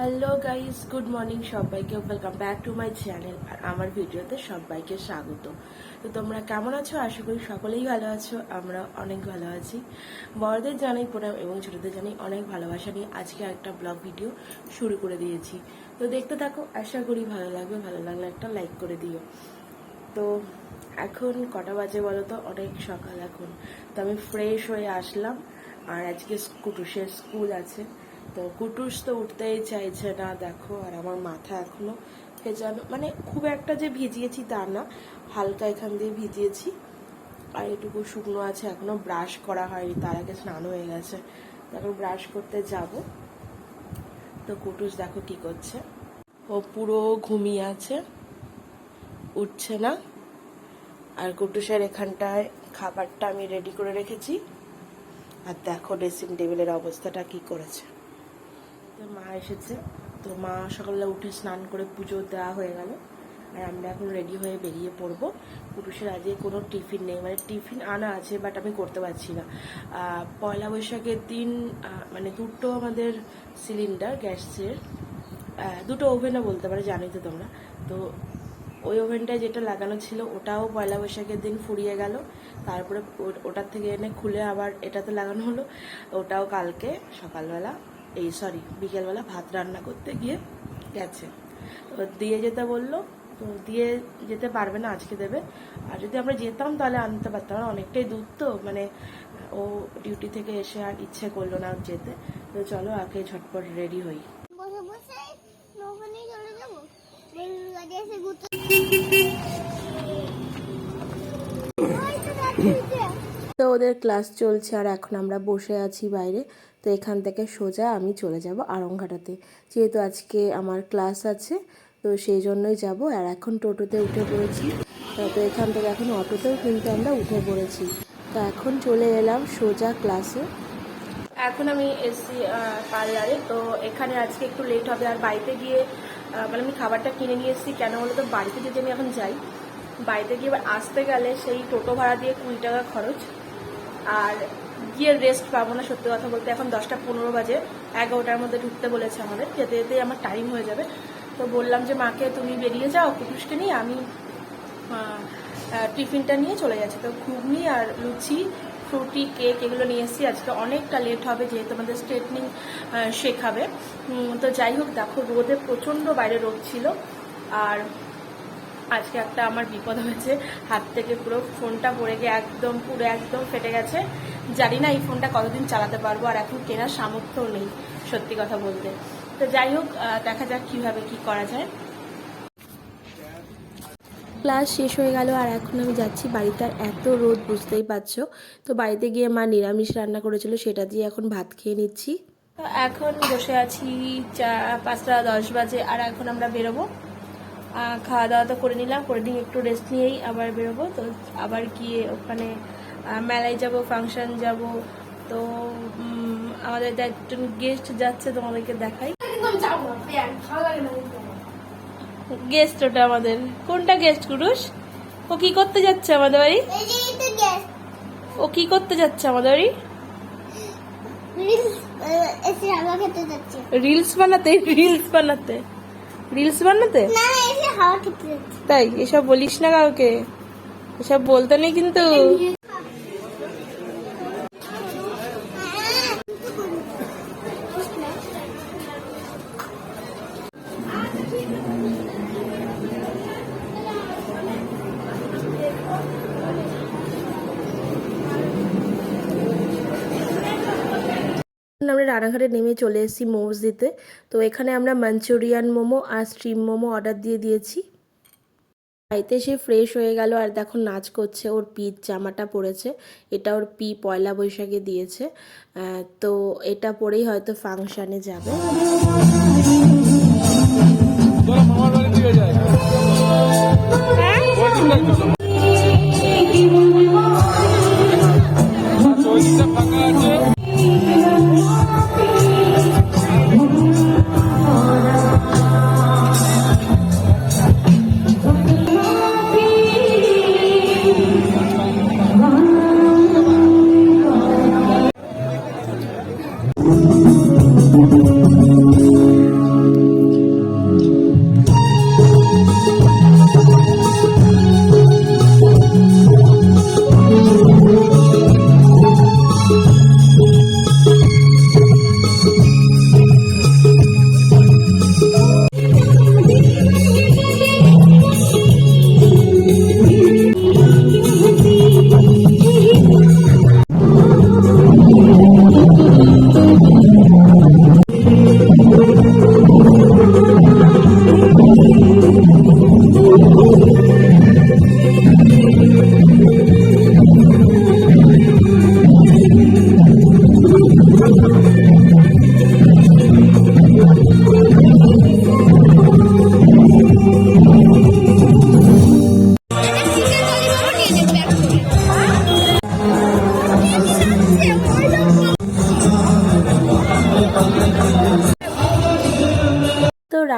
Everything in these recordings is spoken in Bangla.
হ্যালো গাইস গুড মর্নিং সবাইকে। Welcome back to my channel আর আমার ভিডিওতে সবাইকে স্বাগত। তো তোমরা কেমন আছো? আশা করি সকলেই ভালো আছো। আমরা অনেক ভালো আছি। বড়দের জানাই প্রণাম এবং ছোটদের জানাই অনেক ভালোবাসা নিয়ে আজকে একটা ব্লগ ভিডিও শুরু করে দিয়েছি। তো দেখতে থাকো, আশা করি ভালো লাগবে। ভালো লাগলে একটা লাইক করে দিও। তো এখন কটা বাজে বলো তো? অনেক সকাল এখন। তো আমি ফ্রেশ হয়ে আসলাম। আর আজকে কুটুসের স্কুল আছে। তো কুটুস তো উঠতেই চাইছে না, দেখো, আর আমার মাথা এখনও ভেজানো। মানে খুব একটা যে ভিজিয়েছি তা না, হালকা এখান দিয়ে ভিজিয়েছি। আর এটুকু শুকনো আছে, এখনও ব্রাশ করা হয়নি, তার আগে স্নান হয়ে গেছে। তারপর ব্রাশ করতে যাব। তো কুটুস দেখো কি করছে। ও পুরো ঘুমিয়ে আছে, উঠছে না। আর কুটুসের এখানটায় খাবারটা আমি রেডি করে রেখেছি। আর দেখো ড্রেসিং টেবিলের অবস্থাটা কি করেছে। তো মা এসেছে। তো মা সকালে উঠে স্নান করে পুজো দেওয়া হয়ে গেল। আর আমরা এখন রেডি হয়ে বেরিয়ে পড়ব। পুরুষের আজকে কোনো টিফিন নেই। মানে টিফিন আনা আছে বাট আমি করতে পারছি না। পয়লা বৈশাখের দিন মানে দুটো আমাদের সিলিন্ডার গ্যাসের দুটো ওভেনও বলতে পারে, জানোই তো তোমরা। তো ওই ওভেনটায় যেটা লাগানো ছিল, ওটাও পয়লা বৈশাখের দিন ফুরিয়ে গেল। তারপরে ওটার থেকে এনে খুলে আবার এটাতে লাগানো হলো। ওটাও কালকে সকালবেলা। এই সরি বিকেলবেলা ভাত রান্না করতে গিয়ে গেছে। তো দিয়ে যেতে বলল, তো দিয়ে যেতে পারবে না, আজকে দেবে। আর যদি আমরা যেতাম তাহলে আনতে পারতাম অনেকটাই দূর তো মানে ও ডিউটি থেকে এসে আর ইচ্ছে করল না যেতে। তো চলো আগে ঝটপট রেডি হই। বসে বসে চলে যাব বেলুন গাড়ি এসে ঘুরতে ওই তো যাচ্ছে তো ওদের ক্লাস চলছে আর এখন আমরা বসে আছি বাইরে, তো এখান থেকে সোজা আমি চলে যাব আরংঘাটাতে যেহেতু আজকে আমার ক্লাস আছে, তো সেই জন্যই যাব। আর এখন টোটোতে উঠে পড়েছি, তো এখান থেকে এখন অটোতেও কিন্তু আমরা উঠে পড়েছি। তো এখন চলে এলাম সোজা ক্লাসে এখন আমি এসছি পার্লারে তো এখানে আজকে একটু লেট হবে। আর বাড়িতে গিয়ে মানে আমি খাবারটা কিনে নিয়ে এসেছি। কেন বলো তো, বাড়িতে যদি আমি এখন যাই, বাড়িতে গিয়ে এবার আসতে গেলে সেই টোটো ভাড়া দিয়ে কুড়ি টাকা খরচ। আর গিয়ে রেস্ট পাবো না, সত্যি কথা বলতে। এখন দশটা পনেরো বাজে, এগারোটার মধ্যে ঢুকতে বলেছে আমাদের। যেতে যেতে আমার টাইম হয়ে যাবে। তো বললাম যে, মাকে তুমি বেরিয়ে যাও, কুটুসকে নিয়ে। আমি টিফিনটা নিয়ে চলে যাচ্ছি। তো ঘুগনি আর লুচি, ফ্রুটি, কেক এগুলো নিয়ে এসেছি। আজকে অনেকটা লেট হবে, যেহেতু আমাদের স্ট্রেটনিং শেখাবে। তো যাই হোক, দেখো, রোদে প্রচণ্ড বাইরে রোদ ছিল। আর আজকে একটা আমার বিপদ হয়েছে। হাত থেকে পুরো ফোনটা পড়ে গিয়ে একদম পুরো একদম ফেটে গেছে। জানি না এই ফোনটা কতদিন চালাতে পারব আর এখন কেনার সামর্থ্যও নেই সত্যি কথা বলতে। তো যাই হোক দেখা যাক কীভাবে কি করা যায়। ক্লাস শেষ হয়ে গেল আর এখন আমি যাচ্ছি বাড়িতে। আর এত রোদ বুঝতেই পারছ? তো বাড়িতে গিয়ে মা নিরামিষ রান্না করেছিল সেটা দিয়ে এখন ভাত খেয়ে নিচ্ছি। তো এখন বসে আছি চা পাঁচটা দশ বাজে আর এখন আমরা বেরোবো। খাওয়া দাওয়া তো করে নিলাম করে নিয়ে একটু রেস্ট নিয়েই আবার বেরোবো। তো আবার গিয়ে ওখানে মেলায় যাব ফাংশন যাব। তো আমাদের একজন গেস্ট যাচ্ছে তোমাদেরকে দেখাই। গেস্ট ওটা আমাদের। কোনটা গেস্ট কুরুষ ও কি করতে যাচ্ছে আমাদের বাড়ি? ও কি করতে যাচ্ছে আমাদের বাড়ি? রিলস বানাতে রিলস বানাতে। রিলস বানাতে? তাই? এসব বলিস না কাউকে। এসব বলতে নেই কিন্তু। আমরা রানাঘাটে নেমে চলে এসেছি মোমোস দিতে। তো এখানে আমরা মাঞ্চুরিয়ান মোমো আর স্ট্রিম মোমো অর্ডার দিয়ে দিয়েছি। বাড়িতে সে ফ্রেশ হয়ে গেল আর দেখো নাচ করছে, ওর পিচ জামাটা পরেছে। এটা ওর পি পয়লা বৈশাখে দিয়েছে। তো এটা পরেই হয়তো ফাংশানে যাবে। মামার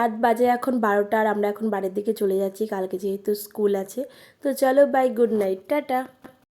রাত বাজে এখন বারোটা আর আমরা এখন বাড়ির দিকে চলে যাচ্ছি, কালকে যেহেতু স্কুল আছে। তো চলো বাই গুড নাইট টাটা।